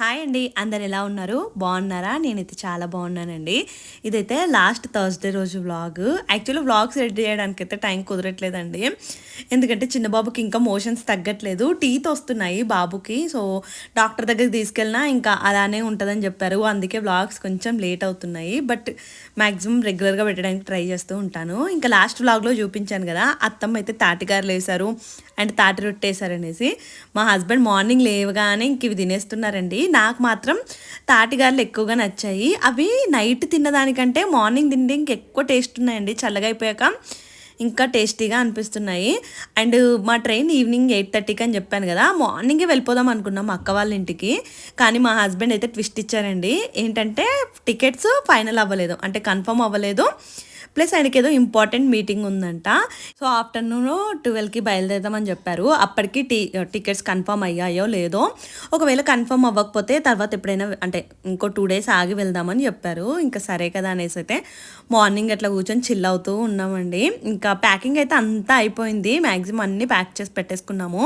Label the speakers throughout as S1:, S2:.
S1: Hi అండి. అందరు ఎలా ఉన్నారు? బాగున్నారా? నేనైతే చాలా బాగున్నానండి. ఇదైతే లాస్ట్ థర్స్డే రోజు వ్లాగ్. యాక్చువల్లీ వ్లాగ్స్ రెడీ చేయడానికి అయితే టైం కుదరట్లేదండి. ఎందుకంటే చిన్న బాబుకి ఇంకా మోషన్స్ తగ్గట్లేదు. టీత్ వస్తున్నాయి బాబుకి. సో డాక్టర్ దగ్గరికి తీసుకెళ్ళినా ఇంకా అలానే ఉంటుందని చెప్పారు. అందుకే వ్లాగ్స్ కొంచెం లేట్ అవుతున్నాయి. బట్ మ్యాక్సిమం రెగ్యులర్గా పెట్టడానికి ట్రై చేస్తూ ఉంటాను. ఇంకా లాస్ట్ వ్లాగ్లో చూపించాను కదా అత్తమ్మ అయితే తాటిగారు వేశారు. అండ్ తాటి రొట్టేశారనేసి మా హస్బెండ్ మార్నింగ్ లేవగానే ఇంక ఇవి తినేస్తున్నారండి. నాకు మాత్రం తాటిగారులు ఎక్కువగా నచ్చాయి. అవి నైట్ తిన్నదానికంటే మార్నింగ్ తింటే ఇంకెక్కువ టేస్ట్ ఉన్నాయండి. చల్లగా అయిపోయాక ఇంకా టేస్టీగా అనిపిస్తున్నాయి. అండ్ మా ట్రైన్ ఈవినింగ్ ఎయిట్ థర్టీకి అని చెప్పాను కదా మార్నింగే వెళ్ళిపోదాం అనుకున్నాం అక్క వాళ్ళ ఇంటికి. కానీ మా హస్బెండ్ అయితే ట్విస్ట్ ఇచ్చారండి. ఏంటంటే టికెట్స్ ఫైనల్ అవ్వలేదు. అంటే కన్ఫర్మ్ అవ్వలేదు. ప్లస్ ఆయనకి ఏదో ఇంపార్టెంట్ మీటింగ్ ఉందంట. సో ఆఫ్టర్నూన్ ట్వెల్వ్కి బయలుదేరదామని చెప్పారు. అప్పటికి టీ టికెట్స్ కన్ఫర్మ్ అయ్యాయో లేదో ఒకవేళ కన్ఫర్మ్ అవ్వకపోతే తర్వాత ఎప్పుడైనా అంటే ఇంకో టూ డేస్ ఆగి వెళ్దామని చెప్పారు. ఇంకా సరే కదా అనేసి అయితే మార్నింగ్ అట్లా కూర్చొని చిల్ అవుతూ ఉన్నామండి. ఇంకా ప్యాకింగ్ అయితే అంతా అయిపోయింది. మ్యాక్సిమం అన్నీ ప్యాక్ చేసి పెట్టేసుకున్నాము.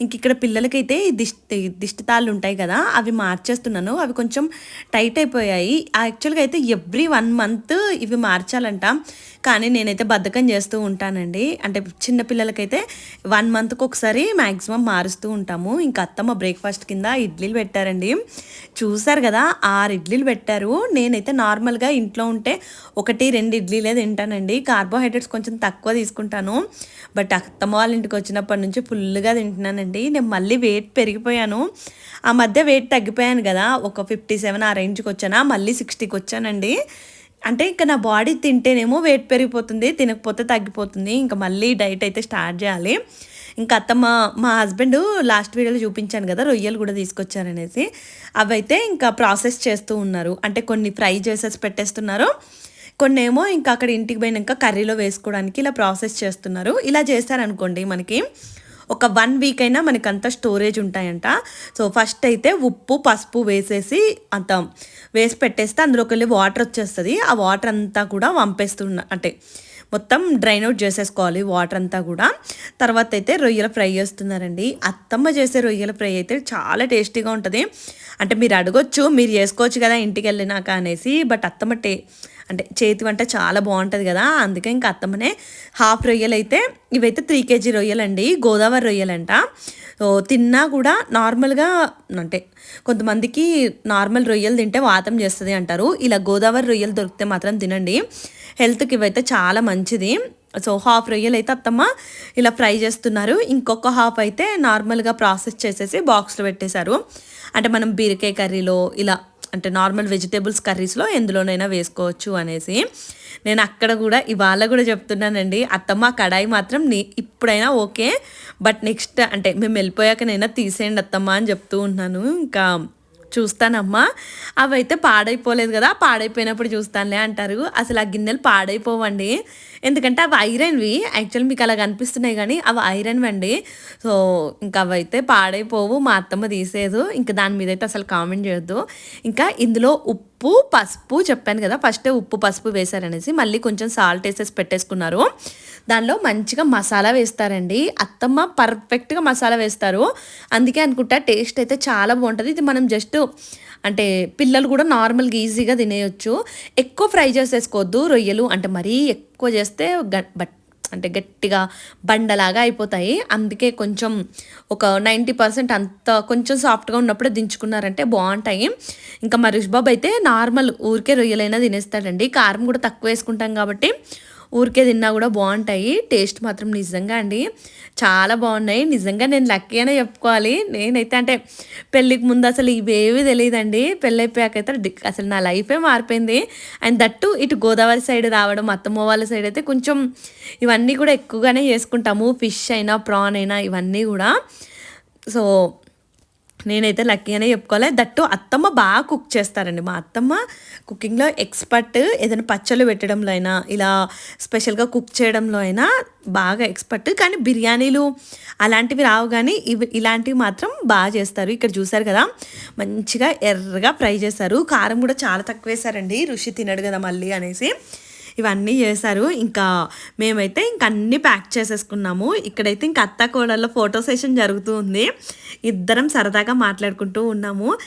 S1: ఇంక ఇక్కడ పిల్లలకైతే దిష్టి దిష్టి తాళ్ళు ఉంటాయి కదా అవి మార్చేస్తున్నాను. అవి కొంచెం టైట్ అయిపోయాయి. యాక్చువల్గా అయితే ఎవ్రీ వన్ మంత్ ఇవి మార్చాలంట. కానీ నేనైతే బద్ధకం చేస్తూ ఉంటానండి. అంటే చిన్నపిల్లలకైతే వన్ మంత్కి ఒకసారి మ్యాక్సిమం మారుస్తూ ఉంటాము. ఇంకా అత్తమ్మ బ్రేక్ఫాస్ట్ కింద ఇడ్లీలు పెట్టారండి. చూసారు కదా ఆరు ఇడ్లీలు పెట్టారు. నేనైతే నార్మల్గా ఇంట్లో ఉంటే ఒకటి రెండు ఇడ్లీలే తింటానండి. కార్బోహైడ్రేట్స్ కొంచెం తక్కువ తీసుకుంటాను. బట్ అత్తమ్మ వాళ్ళ ఇంటికి వచ్చినప్పటి నుంచి ఫుల్గా తింటున్నానండి. నేను మళ్ళీ వెయిట్ పెరిగిపోయాను. ఆ మధ్య వెయిట్ తగ్గిపోయాను కదా ఒక ఫిఫ్టీ సెవెన్ ఆ రేంజ్కి వచ్చానా మళ్ళీ సిక్స్టీకి వచ్చానండి. అంటే ఇంకా నా బాడీ తింటేనేమో వెయిట్ పెరిగిపోతుంది తినకపోతే తగ్గిపోతుంది. ఇంకా మళ్ళీ డైట్ అయితే స్టార్ట్ చేయాలి. ఇంకా అత్తమ్మ మా హస్బెండ్ లాస్ట్ వీడియోలో చూపించాను కదా రొయ్యలు కూడా తీసుకొచ్చారనేసి. అవైతే ఇంకా ప్రాసెస్ చేస్తూ ఉన్నారు. అంటే కొన్ని ఫ్రై చేసేసి పెట్టేస్తున్నారు. కొన్ని ఏమో ఇంకా అక్కడ ఇంటికి పోయినాక కర్రీలో వేసుకోవడానికి ఇలా ప్రాసెస్ చేస్తున్నారు. ఇలా చేస్తారనుకోండి మనకి ఒక వన్ వీక్ అయినా మనకి అంత స్టోరేజ్ ఉంటాయంట. సో ఫస్ట్ అయితే ఉప్పు పసుపు వేసేసి అంత వేసి పెట్టేస్తే అందులోకి వెళ్ళి వాటర్ వచ్చేస్తుంది. ఆ వాటర్ అంతా కూడా వంపేస్తున్న అంటే మొత్తం డ్రైన్ అవుట్ చేసేసుకోవాలి వాటర్ అంతా కూడా. తర్వాత అయితే రొయ్యల ఫ్రై చేస్తున్నారండి. అత్తమ్మ చేసే రొయ్యల ఫ్రై అయితే చాలా టేస్టీగా ఉంటుంది. అంటే మీరు అడగొచ్చు మీరు చేసుకోవచ్చు కదా ఇంటికి వెళ్ళినాక అనేసి బట్ అత్తమ్మ టే అంటే చేతి వంట చాలా బాగుంటుంది కదా అందుకే ఇంకా అత్తమ్మనే హాఫ్ రొయ్యలు అయితే ఇవైతే త్రీ కేజీ రొయ్యలండి గోదావరి రొయ్యలంట. సో తిన్నా కూడా నార్మల్గా అంటే కొంతమందికి నార్మల్ రొయ్యలు తింటే వాతం చేస్తుంది అంటారు. ఇలా గోదావరి రొయ్యలు దొరికితే మాత్రం తినండి. హెల్త్కి ఇవైతే చాలా మంచిది. సో హాఫ్ రొయ్యలు అయితే అత్తమ్మ ఇలా ఫ్రై చేస్తున్నారు. ఇంకొక హాఫ్ అయితే నార్మల్గా ప్రాసెస్ చేసేసి బాక్స్లో పెట్టేశారు. అంటే మనం బీరకాయ కర్రీలో ఇలా అంటే నార్మల్ వెజిటేబుల్స్ కర్రీస్లో ఎందులోనైనా వేసుకోవచ్చు అనేసి. నేను అక్కడ కూడా ఇవాళ కూడా చెప్తున్నానండి అత్తమ్మ కడాయి మాత్రం నీ ఇప్పుడైనా ఓకే బట్ నెక్స్ట్ అంటే మేము వెళ్ళిపోయాకనైనా తీసేయండి అత్తమ్మ అని చెప్తూ ఉన్నాను ఇంకా చూస్తానమ్మా. అవైతే పాడైపోలేదు కదా పాడైపోయినప్పుడు చూస్తానులే అంటారు. అసలు ఆ గిన్నెలు పాడైపోవండి. ఎందుకంటే అవి ఐరన్వి. యాక్చువల్ మీకు అలా కనిపిస్తున్నాయి కానీ అవి ఐరన్ అండి సో ఇంకా అవైతే పాడైపోవు మా అత్తమ్మ తీసేదు ఇంకా దాని మీద అయితే అసలు కామెంట్ చేయొద్దు. ఇంకా ఇందులో ఉప్పు ఉప్పు పసుపు చెప్పాను కదా ఫస్ట్ ఉప్పు పసుపు వేశారనేసి మళ్ళీ కొంచెం సాల్ట్ వేసేసి పెట్టేసుకున్నారు. దానిలో మంచిగా మసాలా వేస్తారండి. అత్తమ్మ పర్ఫెక్ట్గా మసాలా వేస్తారు. అందుకే అనుకుంటా టేస్ట్ అయితే చాలా బాగుంటుంది. ఇది మనం జస్ట్ అంటే పిల్లలు కూడా నార్మల్గా ఈజీగా తినేయొచ్చు. ఎక్కువ ఫ్రై చేసేసుకోవద్దు రొయ్యలు. అంటే మరీ ఎక్కువ చేస్తే బట్ అంటే గట్టిగా బండలాగా అయిపోతాయి. అందుకే కొంచెం ఒక నైంటీ పర్సెంట్ అంత కొంచెం సాఫ్ట్గా ఉన్నప్పుడే దించుకున్నారంటే బాగుంటాయి. ఇంకా మా బాబు అయితే నార్మల్ ఊరికే రొయ్యలైనా తినేస్తాడండి. కారం కూడా తక్కువ వేసుకుంటాం కాబట్టి ఊరికే తిన్నా కూడా బాగుంటాయి. టేస్ట్ మాత్రం నిజంగా అండి. చాలా బాగున్నాయి. నిజంగా నేను లక్కీ అనే చెప్పుకోవాలి. నేనైతే అంటే పెళ్ళికి ముందు అసలు ఇవేవి తెలియదండి పెళ్ళైపోయాకైతే అసలు నా లైఫే మారిపోయింది. అండ్ దట్టు ఇటు గోదావరి సైడ్ రావడం అత్తమ్మ వాళ్ళ సైడ్ అయితే కొంచెం ఇవన్నీ కూడా ఎక్కువగానే చేసుకుంటాము. ఫిష్ అయినా ప్రాన్ అయినా ఇవన్నీ కూడా. సో నేనైతే లక్కీ అనే చెప్పుకోవాలి. దట్టు అత్తమ్మ బాగా కుక్ చేస్తారండి. మా అత్తమ్మ కుకింగ్లో ఎక్స్పర్ట్ ఏదైనా పచ్చళ్ళు పెట్టడంలో అయినా ఇలా స్పెషల్గా కుక్ చేయడంలో అయినా బాగా ఎక్స్పర్ట్. కానీ బిర్యానీలు అలాంటివి రావు కానీ ఇవి ఇలాంటివి మాత్రం బాగా చేస్తారు. ఇక్కడ చూసారు కదా మంచిగా ఎర్రగా ఫ్రై చేస్తారు కారం కూడా చాలా తక్కువ వేశారండి. రుచి తినడు కదా మళ్ళీ అనేసి. ఇవన్నీ చేశారు. ఇంకా మేమైతే ఇంక అన్నీ ప్యాక్ చేసేసుకున్నాము. ఇక్కడైతే ఇంక అత్త కోడల్లో ఫోటో సెషన్ జరుగుతూ ఉంది. ఇద్దరం సరదాగా మాట్లాడుకుంటూ ఉన్నాము.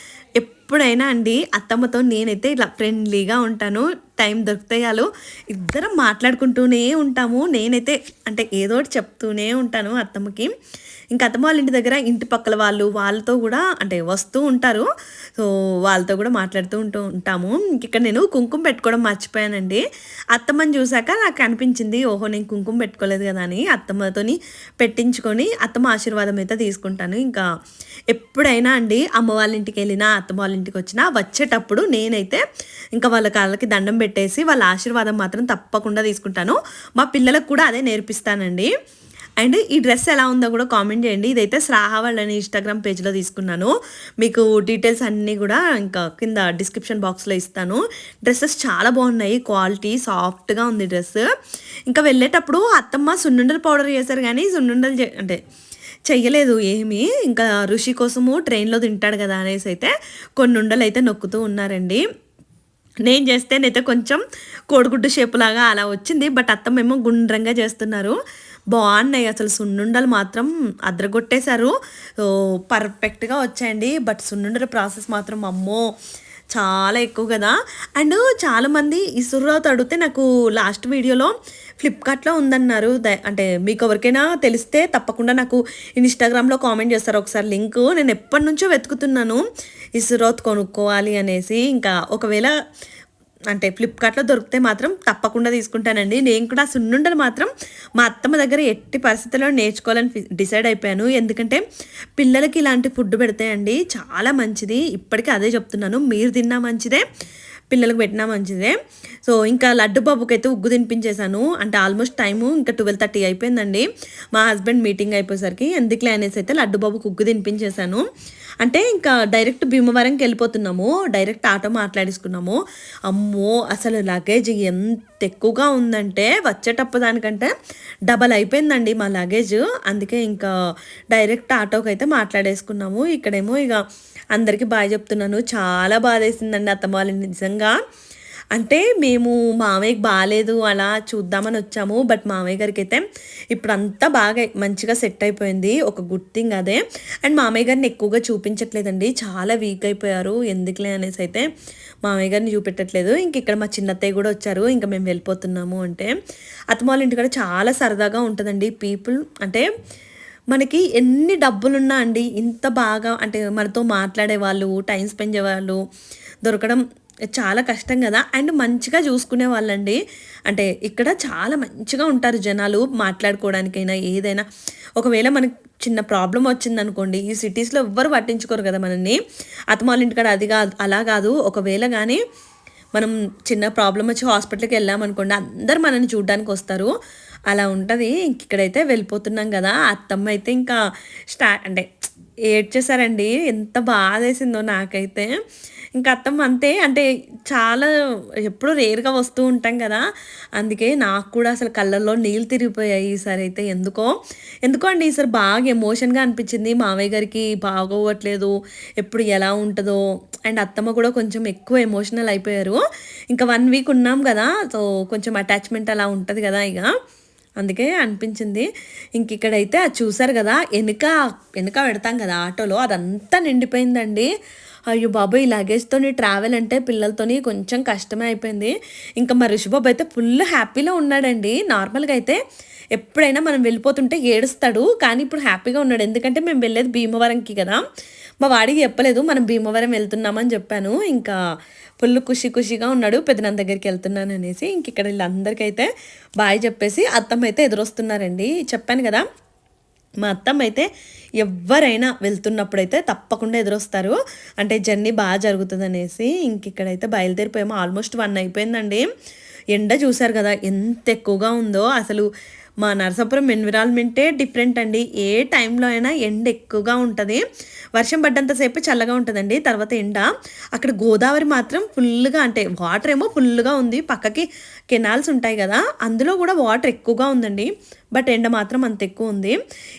S1: ఎప్పుడైనా అండి అత్తమ్మతో నేనైతే ఇలా ఫ్రెండ్లీగా ఉంటాను టైం దొరుకుతాయాలు ఇద్దరం మాట్లాడుకుంటూనే ఉంటాము. నేనైతే అంటే ఏదో ఒకటి చెప్తూనే ఉంటాను అత్తమ్మకి. ఇంకా అత్తమ్మ వాళ్ళ ఇంటి దగ్గర ఇంటి పక్కల వాళ్ళు వాళ్ళతో కూడా అంటే వస్తూ ఉంటారు. సో వాళ్ళతో కూడా మాట్లాడుతూ ఉంటూ ఉంటాము. ఇంక ఇక్కడ నేను కుంకుమ పెట్టుకోవడం మర్చిపోయానండి. అత్తమ్మని చూశాక నాకు అనిపించింది ఓహో నేను కుంకుమ పెట్టుకోలేదు కదా అని అత్తమ్మతోని పెట్టించుకొని అత్తమ్మ ఆశీర్వాదం అయితే తీసుకుంటాను. ఇంకా ఎప్పుడైనా అండి అమ్మ వాళ్ళ ఇంటికి వెళ్ళినా అత్తమ్మ వాళ్ళ ఇంటికి వచ్చినా వచ్చేటప్పుడు నేనైతే ఇంకా వాళ్ళ కాళ్ళకి దండం పెట్టేసి వాళ్ళ ఆశీర్వాదం మాత్రం తప్పకుండా తీసుకుంటాను. మా పిల్లలకు కూడా అదే నేర్పిస్తానండి. అండ్ ఈ డ్రెస్ ఎలా ఉందో కూడా కామెంట్ చేయండి. ఇదైతే శ్రాహ వాళ్ళని ఇన్స్టాగ్రామ్ పేజ్లో తీసుకున్నాను. మీకు డీటెయిల్స్ అన్నీ కూడా ఇంకా కింద డిస్క్రిప్షన్ బాక్స్లో ఇస్తాను. డ్రెస్సెస్ చాలా బాగున్నాయి. క్వాలిటీ సాఫ్ట్గా ఉంది డ్రెస్ ఇంకా వెళ్ళేటప్పుడు అత్తమ్మ సున్నుండలు పౌడర్ చేశారు కానీ సున్నుండలు చే- అంటే చెయ్యలేదు ఏమీ. ఇంకా ఋషి కోసము ట్రైన్లో తింటాడు కదా అనేసి అయితే కొన్ని ఉండలు అయితే నొక్కుతూ ఉన్నారండి. నేను చేస్తేనైతే కొంచెం కోడిగుడ్డు షేప్ లాగా అలా వచ్చింది. బట్ అత్తమేమో గుండ్రంగా చేస్తున్నారు. బాగున్నాయి అసలు సున్నుండలు మాత్రం అద్రగొట్టేశారు పర్ఫెక్ట్గా వచ్చాయండి. బట్ సున్నుండల ప్రాసెస్ మాత్రం అమ్మో చాలా ఎక్కువ కదా. అండ్ చాలామంది ఇసుర్రావుతో అడిగితే నాకు లాస్ట్ వీడియోలో ఫ్లిప్కార్ట్లో ఉందన్నారు. ద- అంటే మీకు ఎవరికైనా తెలిస్తే తప్పకుండా నాకు ఇన్స్టాగ్రామ్లో కామెంట్ చేస్తారు. ఒకసారి లింక్ నేను ఎప్పటి నుంచో వెతుకుతున్నాను. ఇసురోత్ కొనుక్కోవాలి అనేసి. ఇంకా ఒకవేళ అంటే ఫ్లిప్కార్ట్లో దొరికితే మాత్రం తప్పకుండా తీసుకుంటానండి. నేను కూడా సున్నుండలు మాత్రం మా అత్తమ్మ దగ్గర ఎట్టి పరిస్థితుల్లో నేర్చుకోవాలని డిసైడ్ అయిపోయాను. ఎందుకంటే పిల్లలకి ఇలాంటి ఫుడ్ పెడితే అండి చాలా మంచిది. ఇప్పటికీ అదే చెప్తున్నాను. మీరు తిన్నా మంచిదే పిల్లలకు పెట్టినా మంచిదే. సో ఇంకా లడ్డు బాబుకి అయితే ఉగ్గు తినిపించేశాను. అంటే ఆల్మోస్ట్ టైము ఇంకా ట్వెల్వ్ థర్టీ అయిపోయిందండి. మా హస్బెండ్ మీటింగ్ అయిపోయేసరికి ఎందుకులే అనేసి అయితే లడ్డు బాబుకి ఉగ్గు తినిపించేశాను. అంటే ఇంకా డైరెక్ట్ భీమవరంకి వెళ్ళిపోతున్నాము. డైరెక్ట్ ఆటో మాట్లాడేసుకున్నాము. అమ్మో అసలు లగేజ్ ఎంత ఎక్కువగా ఉందంటే వచ్చేటప్పుడు దానికంటే డబల్ అయిపోయిందండి మా లగేజ్ అందుకే ఇంకా డైరెక్ట్ ఆటోకి అయితే మాట్లాడేసుకున్నాము. ఇక్కడేమో ఇక అందరికీ బాగా చెప్తున్నాను. చాలా బాధ వేసిందండి అత్తమ్మ వాళ్ళని నిజంగా. అంటే మేము మామయ్యకి బాగాలేదు అలా చూద్దామని వచ్చాము. బట్ మామయ్య గారికి అయితే ఇప్పుడు అంతా బాగా మంచిగా సెట్ అయిపోయింది. ఒక గుడ్ థింగ్ అదే. అండ్ మామయ్య గారిని ఎక్కువగా చూపించట్లేదండి. చాలా వీక్ అయిపోయారు. ఎందుకులే అనేసి అయితే మామయ్య గారిని చూపెట్టట్లేదు. ఇంక ఇక్కడ మా చిన్నత్తయ్య కూడా వచ్చారు. ఇంకా మేము వెళ్ళిపోతున్నాము అంటే. అత్తమ్మ వాళ్ళ ఇంటికాడ చాలా సరదాగా ఉంటుందండి. పీపుల్ అంటే మనకి ఎన్ని డబ్బులున్నా అండి ఇంత బాగా అంటే మనతో మాట్లాడే వాళ్ళు టైం స్పెండ్ చేసేవాళ్ళు దొరకడం చాలా కష్టం కదా. అండ్ మంచిగా చూసుకునే వాళ్ళండి. అంటే ఇక్కడ చాలా మంచిగా ఉంటారు జనాలు మాట్లాడుకోవడానికైనా ఏదైనా. ఒకవేళ మనకి చిన్న ప్రాబ్లం వచ్చిందనుకోండి ఈ సిటీస్లో ఎవ్వరు పట్టించుకోరు కదా మనల్ని. అత్తమాల ఇంటికాడ అది కాదు అలా కాదు. ఒకవేళ కానీ మనం చిన్న ప్రాబ్లం వచ్చి హాస్పిటల్కి వెళ్ళామనుకోండి అందరు మనల్ని చూడడానికి వస్తారు. అలా ఉంటుంది. ఇక్కడైతే వెళ్ళిపోతున్నాం కదా. అత్తమ్మ అయితే ఇంకా స్టార్ట్ అంటే ఏడ్చేసారండి ఎంత బాధ వేసిందో నాకైతే. ఇంకా అత్తమ్మ అంతే. అంటే చాలా ఎప్పుడూ రేర్గా వస్తూ ఉంటాం కదా. అందుకే నాకు కూడా అసలు కళ్ళల్లో నీళ్ళు తిరిగిపోయాయి ఈసారి అయితే. ఎందుకో? ఎందుకో అండి ఈసారి బాగా ఎమోషన్గా అనిపించింది. మావయ్య గారికి బాగోవట్లేదు. ఎప్పుడు ఎలా ఉంటుందో? అండ్ అత్తమ్మ కూడా కొంచెం ఎక్కువ ఎమోషనల్ అయిపోయారు. ఇంకా వన్ వీక్ ఉన్నాం కదా. సో కొంచెం అటాచ్మెంట్ అలా ఉంటుంది కదా ఇక. అందుకే అనిపించింది. ఇంక ఇక్కడైతే అది చూసారు కదా. వెనుక వెనుక పెడతాం కదా ఆటోలో. అదంతా నిండిపోయిందండి. అయ్యో బాబు ఈ లగేజ్తోని ట్రావెల్ అంటే పిల్లలతోని కొంచెం కష్టమే అయిపోయింది. ఇంకా మా ఋషిబాబు అయితే ఫుల్ హ్యాపీలో ఉన్నాడండి. నార్మల్గా అయితే ఎప్పుడైనా మనం వెళ్ళిపోతుంటే ఏడుస్తాడు కానీ ఇప్పుడు హ్యాపీగా ఉన్నాడు. ఎందుకంటే మేము వెళ్ళేది భీమవరంకి కదా. మా వాడికి చెప్పలేదు మనం భీమవరం వెళ్తున్నామని చెప్పాను. ఇంకా ఫుల్ ఖుషి ఖుషిగా ఉన్నాడు పెద్దనాన్న దగ్గరికి వెళ్తున్నాను అనేసి. ఇంక ఇక్కడ వీళ్ళందరికైతే బాయ్ చెప్పేసి అత్తమ్మ అయితే ఎదురొస్తున్నారండి. చెప్పాను కదా మా అత్తమ్మ అయితే ఎవరైనా వెళ్తున్నప్పుడైతే తప్పకుండా ఎదురొస్తారు. అంటే జర్నీ బాగా జరుగుతుంది అనేసి ఇంక ఇక్కడైతే బయలుదేరిపోయాము. ఆల్మోస్ట్ వన్ అయిపోయిందండి. ఎండ చూశారు కదా ఎంత ఎక్కువగా ఉందో. అసలు మా నరసాపురం ఎన్విరాన్మెంటే డిఫరెంట్ అండి. ఏ టైంలో అయినా ఎండ ఎక్కువగా ఉంటుంది. వర్షం పడ్డంతసేపు చల్లగా ఉంటుందండి తర్వాత ఎండ. అక్కడ గోదావరి మాత్రం ఫుల్గా అంటే వాటర్ ఏమో ఫుల్గా ఉంది. పక్కకి కెనాల్స్ ఉంటాయి కదా అందులో కూడా వాటర్ ఎక్కువగా ఉందండి. బట్ ఎండ మాత్రం అంత ఎక్కువ ఉంది.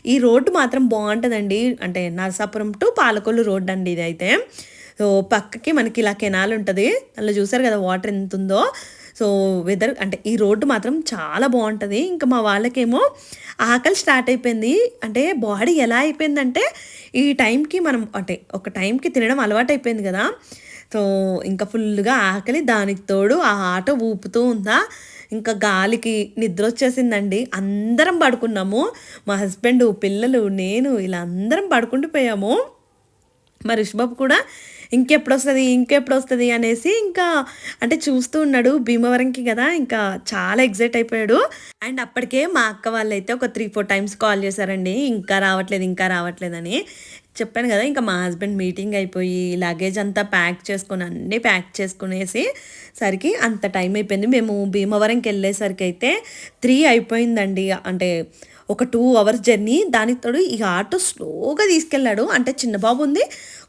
S1: ఈ రోడ్డు మాత్రం బాగుంటుందండి. అంటే నరసాపురం టు పాలకొల్లు రోడ్డు అండి ఇది అయితే. సో పక్కకి మనకి ఇలా కెనాల్ ఉంటుంది. అందులో చూసారు కదా వాటర్ ఎంత ఉందో సో వెదర్ అంటే ఈ రోడ్డు మాత్రం చాలా బాగుంటుంది. ఇంకా మా వాళ్ళకేమో ఆకలి స్టార్ట్ అయిపోయింది. అంటే బాడీ ఎలా అయిపోయిందంటే ఈ టైంకి మనం అంటే ఒక టైంకి తినడం అలవాటు అయిపోయింది కదా. సో ఇంకా ఫుల్గా ఆకలి దానికి తోడు ఆ ఆటో ఊపుతూ ఉందా. ఇంకా గాలికి నిద్ర వచ్చేసిందండి అందరం పడుకున్నాము. మా హస్బెండ్ పిల్లలు నేను ఇలా అందరం పడుకుంటూ పోయాము మరి రిషబాబు కూడా ఇంకెప్పుడు వస్తుంది ఇంకెప్పుడు వస్తుంది అనేసి ఇంకా అంటే చూస్తూ ఉన్నాడు భీమవరంకి కదా ఇంకా చాలా ఎగ్జైట్ అయిపోయాడు. అండ్ అప్పటికే మా అక్క వాళ్ళు అయితే ఒక త్రీ ఫోర్ టైమ్స్ కాల్ చేశారండి ఇంకా రావట్లేదు ఇంకా రావట్లేదని. చెప్పాను కదా ఇంకా మా హస్బెండ్ మీటింగ్ అయిపోయి లగేజ్ అంతా ప్యాక్ చేసుకొని అన్నీ ప్యాక్ చేసుకునేసి సరికి అంత టైం అయిపోయింది. మేము భీమవరంకి వెళ్ళేసరికి అయితే త్రీ అయిపోయిందండి. అంటే ఒక టూ అవర్స్ జర్నీ. దానితోడు ఈ ఆటో స్లోగా తీసుకెళ్ళాడు. అంటే చిన్న బాబు ఉంది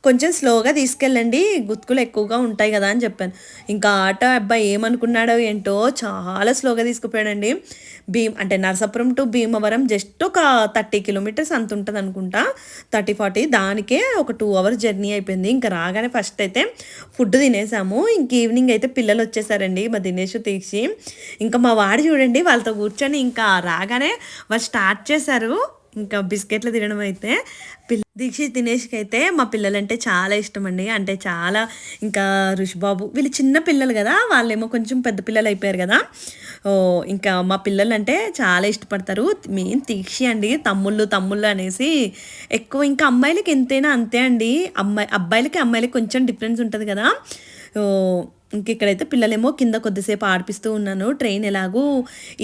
S1: కొంచెం స్లోగా తీసుకెళ్ళండి. గుత్తుకులు ఎక్కువగా ఉంటాయి కదా అని చెప్పాను. ఇంకా ఆటో అబ్బాయి ఏమనుకున్నాడో ఏంటో చాలా స్లోగా తీసుకుపోయాడండి. భీమ్ అంటే నరసాపురం టు భీమవరం జస్ట్ ఒక థర్టీ కిలోమీటర్స్ అంత ఉంటుంది అనుకుంటా. థర్టీ ఫార్టీ దానికే ఒక టూ అవర్స్ జర్నీ అయిపోయింది. ఇంకా రాగానే ఫస్ట్ అయితే ఫుడ్ తినేసాము. ఇంక ఈవినింగ్ అయితే పిల్లలు వచ్చేసారండి. మా దినేష్ తీసి ఇంకా మా వాడు చూడండి వాళ్ళతో కూర్చొని ఇంకా రాగానే వాళ్ళు స్టార్ట్ చేశారు. ఇంకా బిస్కెట్లు తినడం అయితే పిల్ల దీక్షిత్ దినేష్కి అయితే మా పిల్లలంటే చాలా ఇష్టం అండి అంటే చాలా ఇంకా ఋషిబాబు వీళ్ళు చిన్న పిల్లలు కదా వాళ్ళేమో కొంచెం పెద్ద పిల్లలు అయిపోయారు కదా. ఓ ఇంకా మా పిల్లలు అంటే చాలా ఇష్టపడతారు. మెయిన్ దీక్షి అండి తమ్ముళ్ళు తమ్ముళ్ళు అనేసి ఎక్కువ ఇంకా అమ్మాయిలకి ఎంతైనా అంతే అండి. అమ్మాయి అబ్బాయిలకి అమ్మాయిలకి కొంచెం డిఫరెన్స్ ఉంటుంది కదా. ఇంక ఇక్కడైతే పిల్లలేమో కింద కొద్దిసేపు ఆడిపిస్తూ ఉన్నాను. ట్రైన్ ఎలాగూ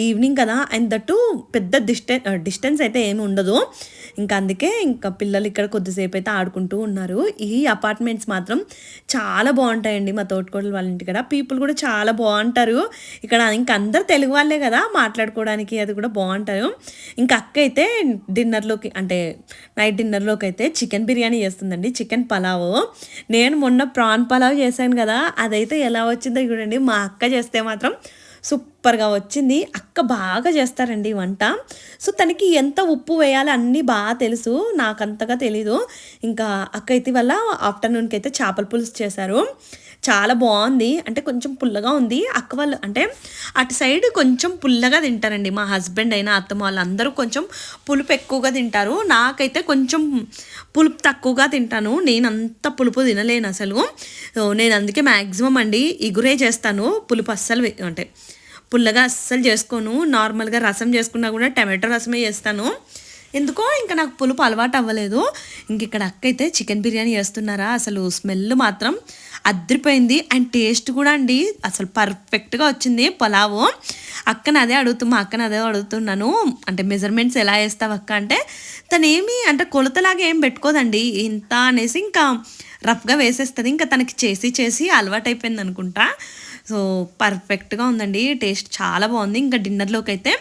S1: ఈవినింగ్ కదా. అండ్ దట్టు పెద్ద డిస్టెన్స్ డిస్టెన్స్ అయితే ఏమి ఉండదు. ఇంకా అందుకే ఇంకా పిల్లలు ఇక్కడ కొద్దిసేపు అయితే ఆడుకుంటూ ఉన్నారు. ఈ అపార్ట్మెంట్స్ మాత్రం చాలా బాగుంటాయండి మా తోటకోడలు వాళ్ళ ఇంటి కదా పీపుల్ కూడా చాలా బాగుంటారు. ఇక్కడ ఇంకా అందరు తెలుగు వాళ్ళే కదా మాట్లాడుకోవడానికి అది కూడా బాగుంటారు. ఇంకా అక్క అయితే డిన్నర్లోకి అంటే నైట్ డిన్నర్లోకి అయితే చికెన్ బిర్యానీ చేస్తుందండి. చికెన్ పలావ్. నేను మొన్న ప్రాన్ పలావ్ చేశాను కదా అదైతే ఎలా వచ్చిందో చూడండి. మా అక్క చేస్తే మాత్రం సూపర్గా వచ్చింది. అక్క బాగా చేస్తారండి వంట. సో తనకి ఎంత ఉప్పు వేయాలి అన్నీ బాగా తెలుసు. నాకు అంతగా తెలీదు. ఇంకా అక్క అయితే వల్ల ఆఫ్టర్నూన్కి అయితే చేపల పులుసు చేశారు. చాలా బాగుంది. అంటే కొంచెం పుల్లగా ఉంది. అక్క వాళ్ళు అంటే అటు సైడ్ కొంచెం పుల్లగా తింటారండి. మా హస్బెండ్ అయినా అత్తమ్మ వాళ్ళు అందరూ కొంచెం పులుపు ఎక్కువగా తింటారు. నాకైతే కొంచెం పులుపు తక్కువగా తింటాను. నేను అంత పులుపు తినలేను అసలు. నేను అందుకే మ్యాక్సిమం అండి ఇగురే చేస్తాను. పులుపు అస్సలు అంటే పుల్లగా అస్సలు చేసుకోను. నార్మల్గా రసం చేసుకున్నా కూడా టమాటో రసమే చేస్తాను. ఎందుకో ఇంకా నాకు పులుపు అలవాటు అవ్వలేదు. ఇంక ఇక్కడ అక్క అయితే చికెన్ బిర్యానీ చేస్తున్నారా? అసలు స్మెల్ మాత్రం అద్దరిపోయింది అండ్ టేస్ట్ కూడా అండి అసలు పర్ఫెక్ట్గా వచ్చింది పొలావు. అక్కని అదే అడుగుతు మా అక్కన అదే అడుగుతున్నాను. అంటే మెజర్మెంట్స్ ఎలా వేస్తావు అక్క అంటే తను ఏమి అంటే కొలతలాగా ఏం పెట్టుకోదండి. ఇంత అనేసి ఇంకా రఫ్గా వేసేస్తుంది. ఇంకా తనకి చేసి చేసి అలవాటైపోయింది అనుకుంటా సో పర్ఫెక్ట్గా ఉందండి. టేస్ట్ చాలా బాగుంది. ఇంకా డిన్నర్లోకి అయితే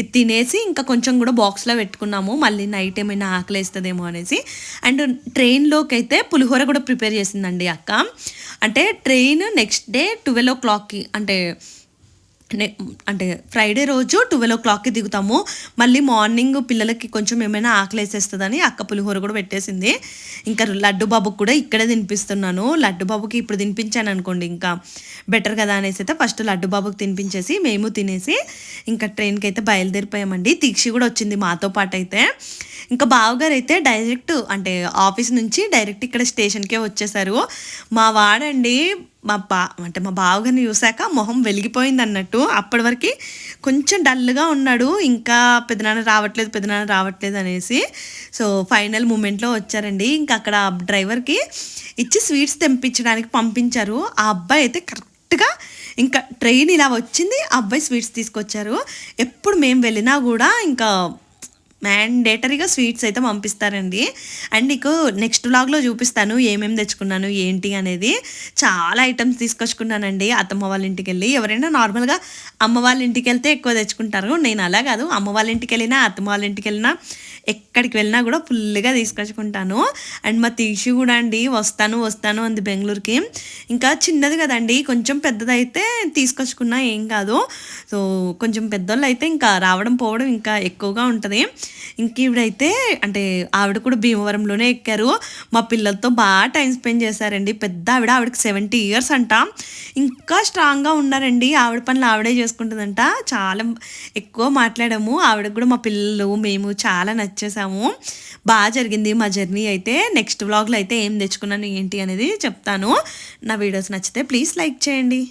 S1: ఇది తినేసి ఇంకా కొంచెం కూడా బాక్స్లో పెట్టుకున్నాము. మళ్ళీ నైట్ ఏమైనా ఆకలి వేస్తుందేమో అనేసి. అండ్ ట్రైన్లోకి అయితే పులిహోర కూడా ప్రిపేర్ చేసిందండి అక్క. అంటే ట్రైన్ నెక్స్ట్ డే ట్వెల్వ్ ఓ క్లాక్కి అంటే అంటే ఫ్రైడే రోజు ట్వెల్వ్ ఓ క్లాక్కి దిగుతాము. మళ్ళీ మార్నింగ్ పిల్లలకి కొంచెం ఏమైనా ఆకలి వేసేస్తుందని అక్క పులిహోర కూడా పెట్టేసింది. ఇంకా లడ్డు బాబుకి కూడా ఇక్కడే తినిపిస్తున్నాను. లడ్డు బాబుకి ఇప్పుడు తినిపించాను అనుకోండి ఇంకా బెటర్ కదా అనేసి అయితే ఫస్ట్ లడ్డు బాబుకి తినిపించేసి మేము తినేసి ఇంకా ట్రైన్కి అయితే బయలుదేరిపోయామండి. దీక్షి కూడా వచ్చింది మాతో పాటు అయితే. ఇంకా బావగారు అయితే డైరెక్ట్ అంటే ఆఫీస్ నుంచి డైరెక్ట్ ఇక్కడ స్టేషన్కే వచ్చేసారు. మా వాడండి మా బా అంటే మా బావగారిని చూశాక మొహం వెలిగిపోయింది అన్నట్టు అప్పటి వరకు కొంచెం డల్గా ఉన్నాడు. ఇంకా పెదనాన్న రావట్లేదు పెదనాన్న రావట్లేదు అనేసి. సో ఫైనల్ మూమెంట్లో వచ్చారండి. ఇంకా అక్కడ డ్రైవర్కి ఇచ్చి స్వీట్స్ తెంపించడానికి పంపించారు. ఆ అబ్బాయి అయితే కరెక్ట్గా ఇంకా ట్రైన్ ఇలా వచ్చింది. ఆ అబ్బాయి స్వీట్స్ తీసుకొచ్చారు. ఎప్పుడు మేము వెళ్ళినా కూడా ఇంకా మ్యాండేటరీగా స్వీట్స్ అయితే పంపిస్తారండి. అండ్ నీకు నెక్స్ట్ వ్లాగ్లో చూపిస్తాను ఏమేమి తెచ్చుకున్నాను ఏంటి అనేది. చాలా ఐటమ్స్ తీసుకొచ్చుకున్నానండి. అత్తమ్మ వాళ్ళ ఇంటికి వెళ్ళి ఎవరైనా నార్మల్గా అమ్మ వాళ్ళ ఇంటికి వెళ్తే ఎక్కువ తెచ్చుకుంటారు. నేను అలా కాదు. అమ్మ వాళ్ళ ఇంటికి వెళ్ళినా అత్తమ్మ వాళ్ళ ఇంటికి వెళ్ళినా ఎక్కడికి వెళ్ళినా కూడా ఫుల్గా తీసుకొచ్చుకుంటాను. అండ్ మా తీసి కూడా అండి వస్తాను వస్తాను అంది బెంగళూరుకి. ఇంకా చిన్నది కదండి కొంచెం పెద్దదైతే తీసుకొచ్చుకున్నా ఏం కాదు. సో కొంచెం పెద్దోళ్ళు అయితే ఇంకా రావడం పోవడం ఇంకా ఎక్కువగా ఉంటుంది. ఇంక ఈవిడైతే అంటే ఆవిడ కూడా భీమవరంలోనే ఎక్కారు. మా పిల్లలతో బాగా టైం స్పెండ్ చేశారండి. పెద్ద ఆవిడ ఆవిడకి సెవెంటీ ఇయర్స్ అంట. ఇంకా స్ట్రాంగ్గా ఉన్నారండి. ఆవిడ పనులు ఆవిడే చేసుకుంటుందంట. చాలా ఎక్కువ మాట్లాడాము. ఆవిడకి కూడా మా పిల్లలు మేము చాలా వచ్చేసాము. బాగా జరిగింది మా జర్నీ అయితే. నెక్స్ట్ వ్లాగ్లో అయితే ఏం తెచ్చుకున్నాను ఏంటి అనేది చెప్తాను. నా వీడియోస్ నచ్చితే ప్లీజ్ లైక్ చేయండి.